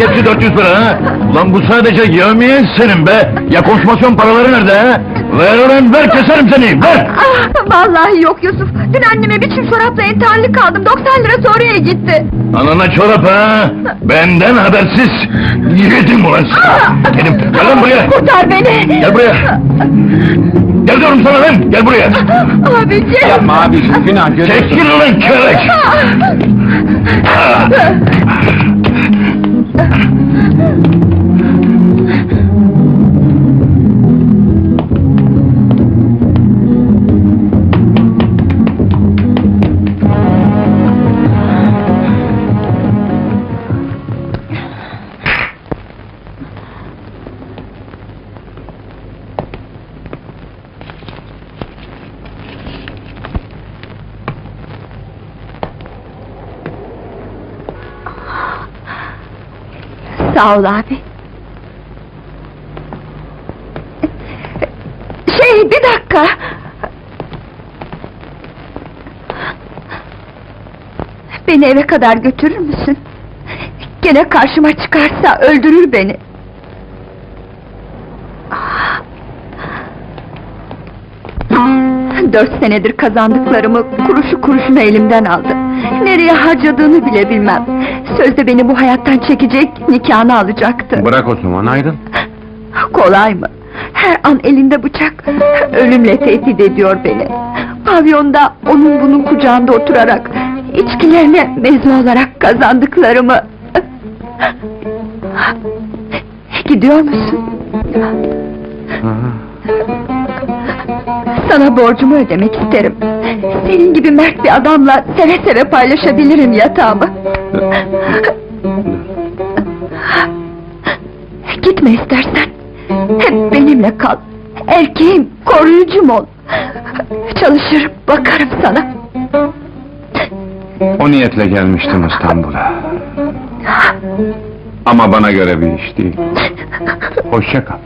hepsi 400 lira ha? Ulan bu sadece yemeyen senin be! Ya konfirmasyon paraları nerede ha? Ver ulan ver keserim seni, ver! Ah, vallahi yok Yusuf. Dün anneme bir çift çorapla entarlı kaldım. 90 lirası oraya gitti. Anana çorap ha? Benden habersiz! Yedim ulan seni! Yedim, gel lan buraya! Kurtar beni. Gel buraya! Gel diyorum sana lan, gel buraya! Abiciğim. Yapma abiciğim günah görüyorsun. Çekil ulan kelek! Sağ ol abi. Şey bir dakika. Beni eve kadar götürür müsün? Gene karşıma çıkarsa öldürür beni. Dört senedir kazandıklarımı kuruşu kuruşuna elimden aldı. Nereye harcadığını bile bilmem. Sözde beni bu hayattan çekecek, nikahını alacaktı. Bırak o zaman ayrıl. Kolay mı? Her an elinde bıçak, ölümle tehdit ediyor beni. Pavyonda onun bunun kucağında oturarak, içkilerine meze olarak kazandıklarımı... Gidiyor musun? Sana borcumu ödemek isterim. Senin gibi mert bir adamla seve seve paylaşabilirim yatağımı. Gitme istersen. Hep benimle kal. Erkeğim, koruyucum ol. Çalışır, bakarım sana. O niyetle gelmiştim İstanbul'a. Ama bana göre bir iş değil. Hoşça kal.